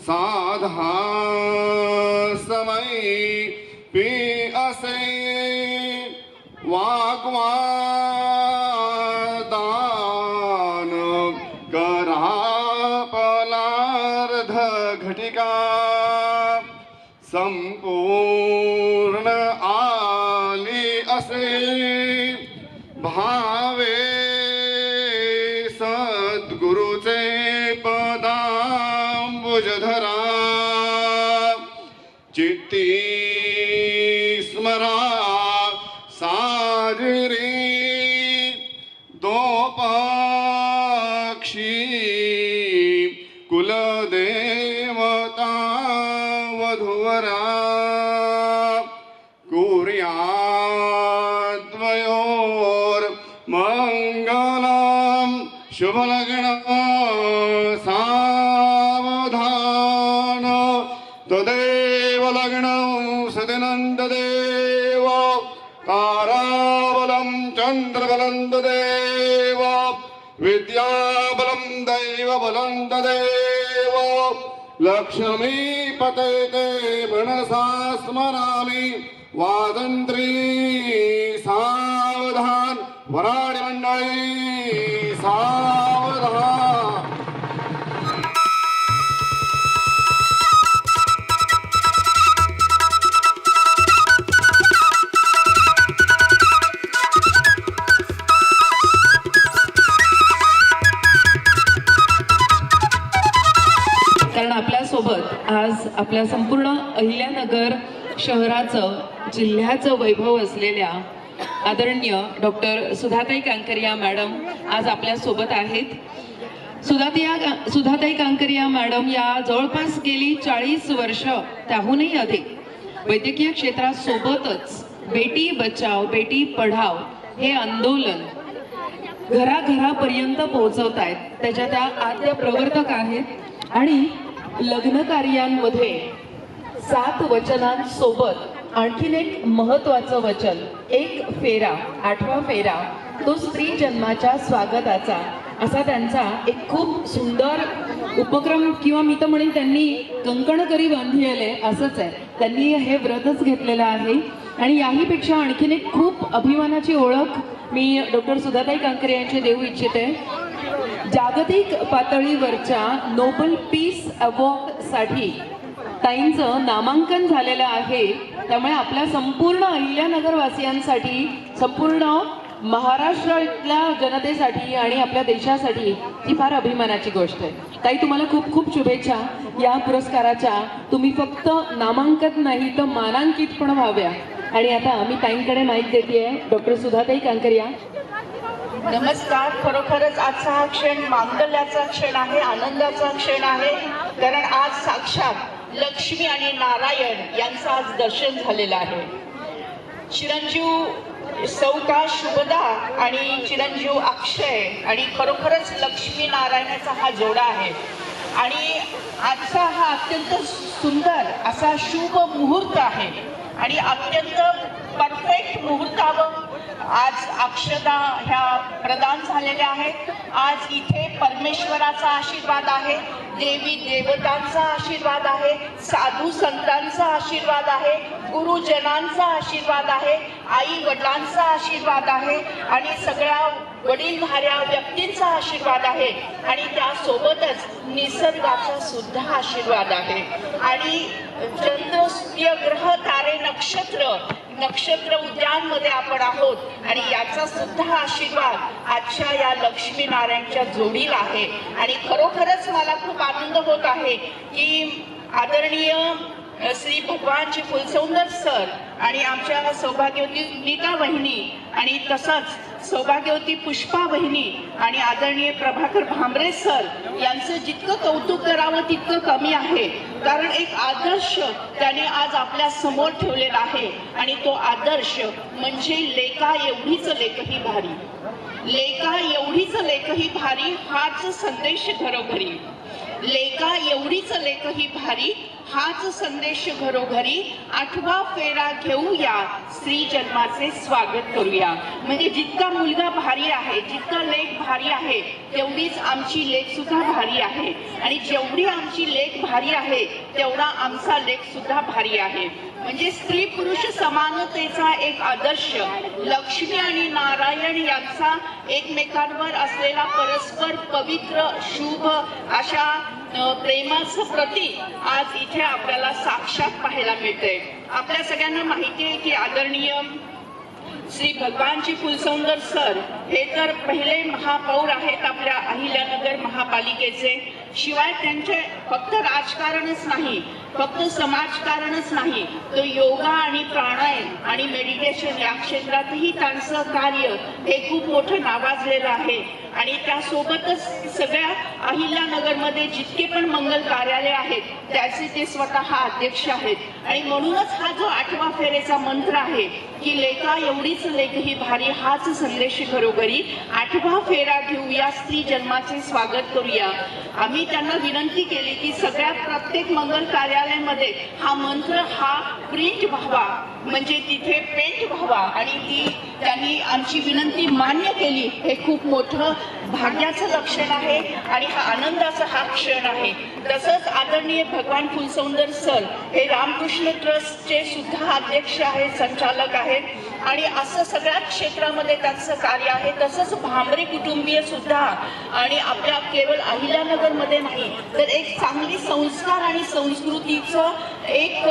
साधा समय पी असे वाग्वादान करा पलार्ध घटिका। संपूर्ण आली असे। भावे सद्गुरुचे पदांबुजधरा चित्ती स्मरा साजरी दोपक्षी कुलदेवता वधुवरा कुर्याद्वयोर मङ्गलम् शुभलग्न ताराबलं चन्द्रबलं तदेव विद्याबलं दैवबलं तदेव लक्ष्मीपते ते मनसा स्मरामि। वादन्त्री सावधान। वराडी मंडळी सावधान। आपल्या संपूर्ण अहिल्यानगर शहराचं जिल्ह्याचं वैभव असलेल्या आदरणीय डॉक्टर सुधाताई कांकरिया मॅडम आज आपल्यासोबत आहेत. सुधातिया सुधाताई कांकरिया मॅडम या जवळपास गेली चाळीस वर्ष त्याहूनही अधिक वैद्यकीय क्षेत्रासोबतच बेटी बचाव बेटी पढाव हे आंदोलन घराघरापर्यंत पोहोचवत आहेत त्याच्या त्या आद्य प्रवर्तक आहेत आणि लग्न कार्यांमध्ये सात वचनांसोबत आणखीन एक महत्वाचं वचन एक फेरा आठवा फेरा तो स्त्री जन्माच्या स्वागताचा. असा त्यांचा एक खूप सुंदर उपक्रम किंवा मी तर म्हणेन त्यांनी कंकणकरी बांधी आले असंच आहे. त्यांनी हे व्रतच घेतलेलं आहे. आणि याहीपेक्षा आणखीन एक खूप अभिमानाची ओळख मी डॉक्टर सुधाताई कांकरे यांची देऊ इच्छिते. जागतिक पातळीवरच्या नोबल पीस अवॉर्डसाठी ताईंचं नामांकन झालेलं आहे. त्यामुळे आपल्या संपूर्ण अहिल्यानगरवासियांसाठी संपूर्ण महाराष्ट्रातल्या जनतेसाठी आणि आपल्या देशासाठी ही फार अभिमानाची गोष्ट आहे. ताई तुम्हाला खूप खूप शुभेच्छा. या पुरस्काराच्या तुम्ही फक्त नामांकन नाही तर मानांकित पण व्हाव्या. आणि आता मी ताईंकडे माहीत देते डॉक्टर सुधाताई कांकरिया नमस्कार. खरोखरच आजचा हा क्षण मांगल्याचा क्षण आहे आनंदाचा क्षण आहे. कारण आज साक्षात लक्ष्मी आणि नारायण यांचं आज दर्शन झालेलं आहे. चिरंजीव सौका शुभदा आणि चिरंजीव अक्षय आणि खरोखरच लक्ष्मी नारायणाचा हा जोडा आहे. आणि आजचा हा अत्यंत सुंदर असा शुभ मुहूर्त आहे. आणि अत्यंत परफेक्ट मुहूर्तावर आज अक्षदा ह्या प्रदान झालेल्या आहेत. आज इथे परमेश्वराचा आशीर्वाद आहे. देवी देवतांचा आशीर्वाद आहे. साधू संतांचा आशीर्वाद आहे. गुरुजनांचा आशीर्वाद आहे. आई वडिलांचा आशीर्वाद आहे. आणि सगळ्या वडीलधाऱ्या व्यक्तींचा आशीर्वाद आहे. आणि त्यासोबतच निसर्गाचा सुद्धा आशीर्वाद आहे. आणि चंद्र सूर्य ग्रह तारे नक्षत्र नक्षत्र उद्यानमध्ये आपण आहोत आणि याचा सुद्धा आशीर्वाद आजच्या या लक्ष्मीनारायणच्या जोडीला आहे. आणि खरोखरच मला खूप आनंद होत आहे की आदरणीय श्री भगवानजी फुलसौंदर सर आणि आमच्या सौभाग्यवती नीता वहिनी आणि तसंच सौभाग्यवती पुष्पा वहिनी आणि आदरणीय प्रभाकर भांबरे सर यांचं जितकं कौतुक करावं तितकं कमी आहे. कारण एक आदर्श त्याने आज आपल्यासमोर ठेवलेला आहे. आणि तो आदर्श म्हणजे लेखा एवढीच लेखही भारी. लेका एवढीच लेखही भारी हाच संदेश घरोघरी. लेका एवढीच लेखही भारी हाच संदेश घरोघरी. आठवा फेरा घेऊया स्त्री जन्माचे स्वागत करूया. म्हणजे जितका मुलगा भारी आहे जितका लेख भारी आहे तेवढीच आमची लेख सुद्धा भारी आहे. आणि जेवढी आमची लेख भारी आहे तेवढा आमचा लेख सुद्धा भारी आहे. म्हणजे स्त्री पुरुष समानतेचा एक आदर्श. लक्ष्मी आणि नारायण यांचा एकमेकांवर असलेला परस्पर पवित्र शुभ अशा प्रेमाचं प्रतीक आज इथे आपल्याला साक्षात पाहायला मिळते आपल्या सगळ्यांना माहिती आहे की आदरणीय श्री भगवानजी फुलसौंदर सर हे तर पहिले महापौर आहेत आपल्या अहिल्यानगर महापालिकेचे. शिवाय त्यांचे फक्त राजकारणच नाही फक्त समाजकारणच नाही तर योगा आणि प्राणायाम आणि मेडिटेशन या क्षेत्रातही त्यांचं कार्य हे खूप मोठं नावाजलेलं आहे. आणि त्यासोबतच सगळ्या अहिल्यानगरमध्ये जितके पण मंगल कार्यालय आहेत त्याचे ते स्वतः अध्यक्ष आहेत. आणि म्हणूनच हा जो आठवा फेरेचा मंत्र आहे की लेखा एवढीच लेख ही भारी हाच संदेश घरोघरी. आठवा फेरा घेऊया स्त्री जन्माचे स्वागत करूया. आम्ही त्यांना विनंती केली की सगळ्यात प्रत्येक मंगल कार्यालयामध्ये हा मंत्र हा प्रिंट व्हावा. म्हणजे तिथे पेंट व्हावा आणि ती त्यांनी आमची विनंती मान्य केली हे खूप मोठं भाग्याचं लक्षण आहे आणि हा आनंदाचा हा क्षण आहे. तसंच आदरणीय भगवान फुलसौंदर सर हे रामकृष्ण ट्रस्टचे सुद्धा अध्यक्ष आहेत संचालक आहेत. आणि असं सगळ्या क्षेत्रामध्ये त्यांचं कार्य आहे. तसंच भांबरे कुटुंबीय सुद्धा आणि आपल्या केवळ अहिल्यानगरमध्ये नाही तर एक चांगली संस्कार आणि संस्कृतीचं एक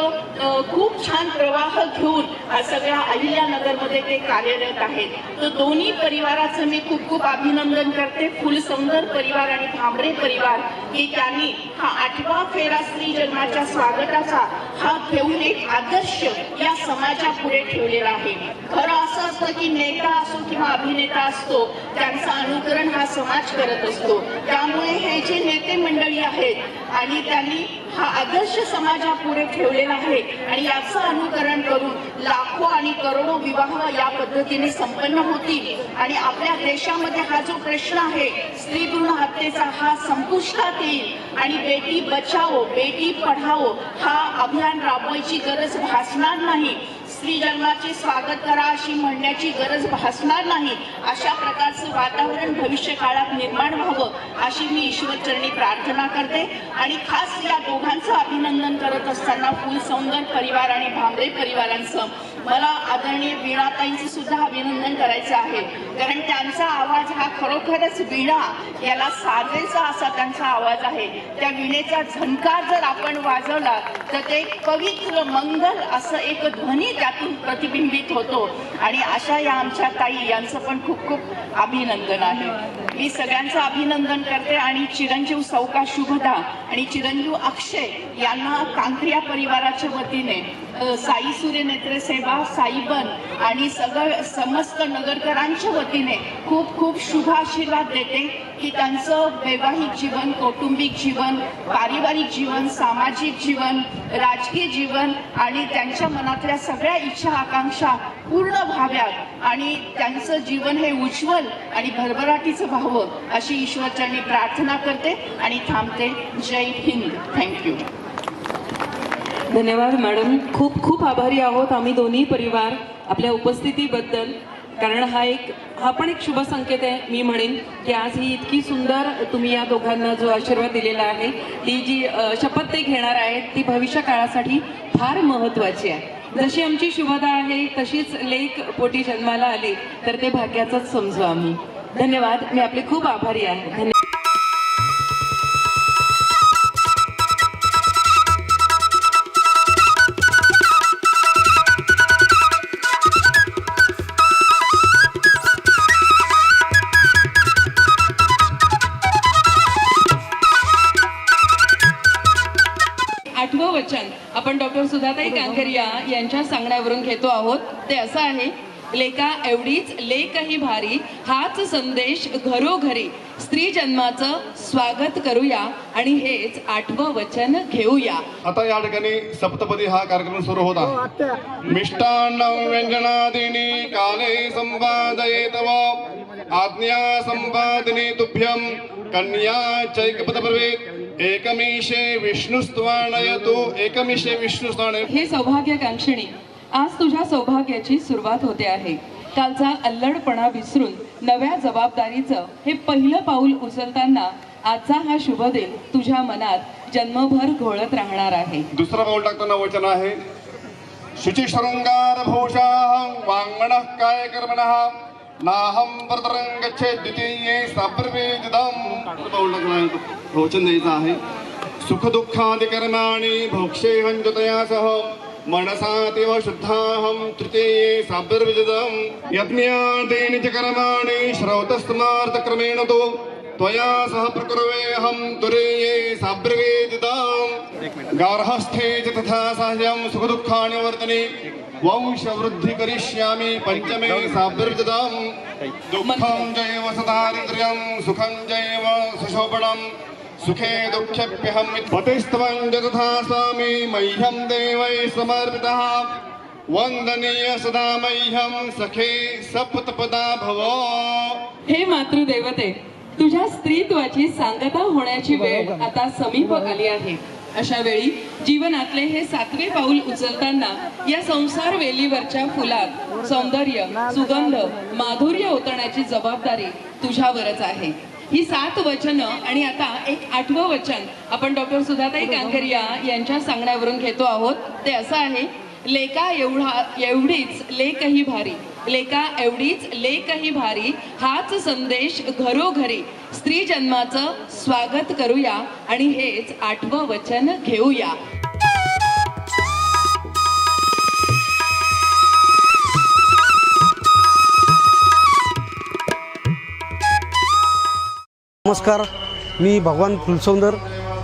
खूप छान प्रवाह घेऊन सगळ्या अहिल्यानगरमध्ये ते कार्यरत आहेत. तर दोन्ही परिवाराचं मी खूप खूप अभिनंदन करते. फुलसौंदर परिवार आणि भांबरे परिवार की त्यांनी हा आठवा फेरा स्त्री जन्माच्या स्वागताचा हा घेऊन एक आदर्श या समाजापुढे ठेवलेला आहे. खरं असं असतं की नेता असो किंवा अभिनेता असतो त्यांचं अनुकरण हा समाज करत असतो. त्यामुळे हे जे नेते मंडळी आहेत आणि त्यांनी हा आदर्श समाजापुढे ठेवलेला आहे आणि याचं अनुकरण करून लाखो आणि करोडो विवाह या पद्धतीने संपन्न होतील. आणि आपल्या देशामध्ये हा जो प्रश्न आहे स्त्री भ्रूण हत्येचा हा संपुष्टात येईल. आणि बेटी बचाओ बेटी पढाओ हा अभियान राबवायची गरज भासणार नाही. स्त्री जन्माचे स्वागत करा अशी म्हणण्याची गरज भासणार नाही. अशा प्रकारचं वातावरण भविष्य काळात निर्माण व्हावं अशी मी ईश्वरचरणी प्रार्थना करते. आणि खास या दोघांचं अभिनंदन करत असताना फुल सौंदर परिवार आणि भांबरे परिवारांचं मला आदरणीय वीणाताईंचं सुद्धा अभिनंदन करायचं आहे. कारण त्यांचा आवाज हा खरोखरच वीणा याला साजेचा असा त्यांचा आवाज आहे. त्या विणेचा झणकार जर आपण वाजवला तर ते पवित्र मंगल असं एक ध्वनी त्यातून प्रतिबिंबित होतो. आणि अशा या आमच्या ताई यांचं पण खूप खूप अभिनंदन आहे. मी सगळ्यांचं अभिनंदन करते आणि चिरंजीव सौका शुभदा आणि चिरंजीव अक्षय यांना कांक्रिया परिवाराच्या वतीने साई सूर्य नेत्रसेवा साईबन आणि सगळं समस्त नगरकरांच्या वतीने खूप खूप शुभ आशीर्वाद देते की त्यांचं वैवाहिक जीवन कौटुंबिक जीवन पारिवारिक जीवन सामाजिक जीवन राजकीय जीवन आणि त्यांच्या मनातल्या सगळ्या इच्छा आकांक्षा पूर्ण व्हाव्यात आणि त्यांचं जीवन हे उज्ज्वल आणि भरभराटीचं व्हावं अशी ईश्वरचरणी प्रार्थना करते आणि थांबते. जय हिंद. थँक्यू धन्यवाद मॅडम. खूप खूप आभारी आहोत आम्ही दोन्ही परिवार आपल्या उपस्थितीबद्दल कारण हा एक हा पण एक शुभ संकेत आहे मी म्हणेन की आज ही इतकी सुंदर तुम्ही या दोघांना जो आशीर्वाद दिलेला आहे ती जी शपथ ते घेणार आहेत ती भविष्य काळासाठी फार महत्वाची आहे. जशी आमची शुभदा आहे तशीच लेख पोटी जन्माला आली तर ते भाग्याचंच समजू आम्ही. धन्यवाद. मी आपले खूप आभारी आहे. धन्यवाद. सुधाताई यांच्या सांगण्यावरून घेतो आहोत. ते असं आहे लेका एवढीच लेखही भारी हाच संदेश घरोघरी. स्त्री जन्माचं स्वागत करूया आणि हेच आठवं वचन घेऊया. आता या ठिकाणी सप्तपदी हा कार्यक्रम सुरू होत आहे. व्यंजनादिनी व्यञ्जनादीनि काले संपादयेत आज्ञा संपादिनी तुभ्यम कन्या चैकपद भवेत् एकमीशे विष्णुस्त्वाणयतु एकमीशे विष्णुस्त्वाणय हे सौभाग्यकांक्षिणी आज तुझ्या सौभाग्याची सुरुवात होते आहे. कालचा अल्लडपणा विसरून नव्या जबाबदारीचं हे पहिलं पाऊल उचलताना आजचा हा शुभ दिन तुझ्या मनात जन्मभर घोळत राहणार आहे. दुसरं पाऊल टाकताना वचन आहे. शुचिशृंगार भूषाहं वाङ्मणः काय कर्मणः नाहं वरदरं गच्छे द्वितीये साब्रवेदिदम् पाऊल टाकणं प्रवचन द्यायचं आहे सुखदुःखादि भोक्षेहं जतया सह मनसातीव शुद्धाहं तृतीये साब्रविदिदम् यज्ञादीनि च कर्माणि श्रौतस्मार्थक्रमेण तु त्वया सह प्रकुर्वेऽहं तुरीये साब्रवेदिदम् गार्हस्थे च तथा साह्यं सुखदुःखानि वर्तने वंशवृद्धि करिष्यामि पञ्चमे साब्रविदम् दुःखं जैव सदारिद्र्यं सुखं जैव सुशोभणं सुखे दुःखेभ्यहं पतिस्त्वं च तथा स्वामी मह्यं देवै समर्पितः। वन्दनीय सदा मह्यं सखे सप्तपदा भव। हे मातृदेवते तुझ्या स्त्रीत्वाची सांगता होण्याची वेळ आता समीप आली आहे. अशा वेळी जीवनातले हे सातवे पाऊल उचलताना या संसार वेलीवरच्या फुलात सौंदर्य सुगंध माधुर्य ओतण्याची जबाबदारी तुझ्यावरच आहे. ही सात वचनं आणि आता एक आठवं वचन आपण डॉक्टर सुधाताई कांकरिया यांच्या सांगण्यावरून घेतो आहोत. ते असं आहे लेका एवढा एवढीच लेकही भारी लेका एवढीच लेकही भारी हाच संदेश घरोघरी स्त्री जन्माचं स्वागत करूया आणि हेच आठवं वचन घेऊया. नमस्कार मी भगवान फुलसौंदर.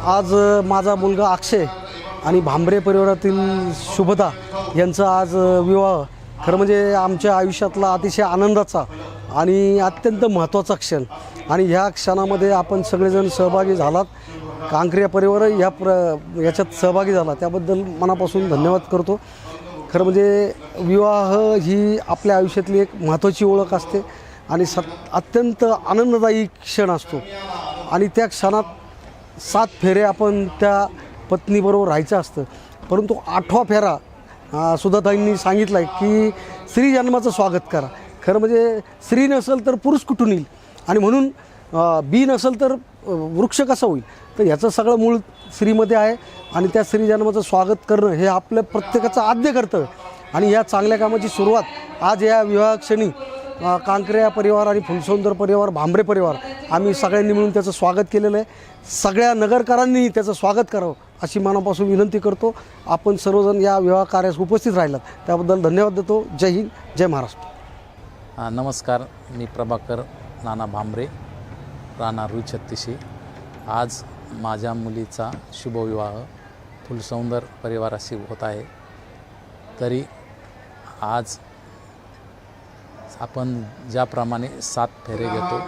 आज माझा मुलगा अक्षय आणि भांबरे परिवारातील शुभदा यांचा आज विवाह. खरं म्हणजे आमच्या आयुष्यातला अतिशय आनंदाचा आणि अत्यंत महत्त्वाचा क्षण. आणि ह्या क्षणामध्ये आपण सगळेजण सहभागी झालात. कांक्रिया परिवार ह्या प्र याच्यात सहभागी झाला. त्याबद्दल मनापासून धन्यवाद करतो. खरं म्हणजे विवाह ही आपल्या आयुष्यातली एक महत्त्वाची ओळख असते. आणि सत अत्यंत आनंददायी क्षण असतो. आणि त्या क्षणात सात फेरे आपण त्या पत्नीबरोबर राहायचं असतं. परंतु आठवा फेरा सुधाताईंनी सांगितलं आहे की स्त्री जन्माचं स्वागत करा. खरं म्हणजे स्त्री नसेल तर पुरुष कुठून येईल? आणि म्हणून बी नसेल तर वृक्ष कसा होईल? तर ह्याचं सगळं मूळ स्त्रीमध्ये आहे आणि त्या स्त्री जन्माचं स्वागत करणं हे आपलं प्रत्येकाचं आद्य कर्तव्य. आणि या चांगल्या कामाची सुरुवात आज या विवाहक्षणी कांकऱ्या परिवार आणि फुलसौंदर परिवार भांबरे परिवार आम्ही सगळ्यांनी मिळून त्याचं स्वागत केलेलं आहे. सगळ्या नगरकरांनी त्याचं स्वागत करावं अशी मनापासून विनंती करतो. आपण सर्वजण या विवाह कार्यास उपस्थित राहिलात. त्याबद्दल धन्यवाद देतो. जय हिंद जय महाराष्ट्र. नमस्कार. मी प्रभाकर नाना भांबरे राणा रुई छत्तीशी. आज माझ्या मुलीचा शुभविवाह फुलसौंदर परिवाराशी होत आहे. तरी आज आपण ज्याप्रमाणे सात फेरे घेतो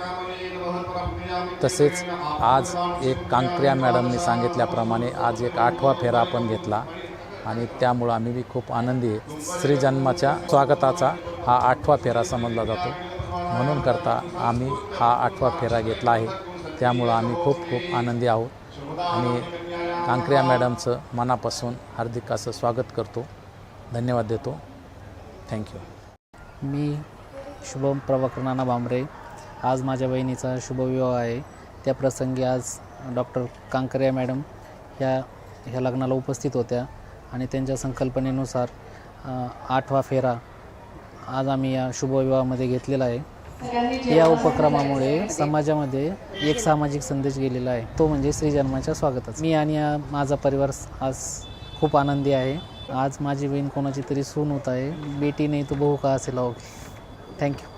तसेच आज एक कांक्रिया मॅडमने सांगितल्याप्रमाणे आज एक आठवा फेरा आपण घेतला आणि त्यामुळं आम्ही बी खूप आनंदी आहे. स्त्री जन्माच्या स्वागताचा हा आठवा फेरा समजला जातो. म्हणून करता आम्ही हा आठवा फेरा घेतला आहे. त्यामुळं आम्ही खूप खूप आनंदी आहोत. आणि कांक्रिया मॅडमचं मनापासून हार्दिक असं स्वागत करतो. धन्यवाद देतो. Thank you. मी शुभम प्रभाकर नाना भांबरे आज माझ्या बहिणीचा शुभविवाह आहे. त्या प्रसंगी आज डॉक्टर कांकरिया मॅडम ह्या ह्या लग्नाला उपस्थित होत्या आणि त्यांच्या संकल्पनेनुसार आठवा फेरा आज आम्ही या शुभविवाहामध्ये घेतलेला आहे. या उपक्रमामुळे समाजामध्ये एक सामाजिक संदेश गेलेला आहे. तो म्हणजे श्रीजन्माच्या स्वागताचा. मी आणि या माझा परिवार आज खूप आनंदी आहे. आज माझी बहीण कोणाची तरी सून होत आहे. बेटी नाही तो बहू का असेल थँक्यू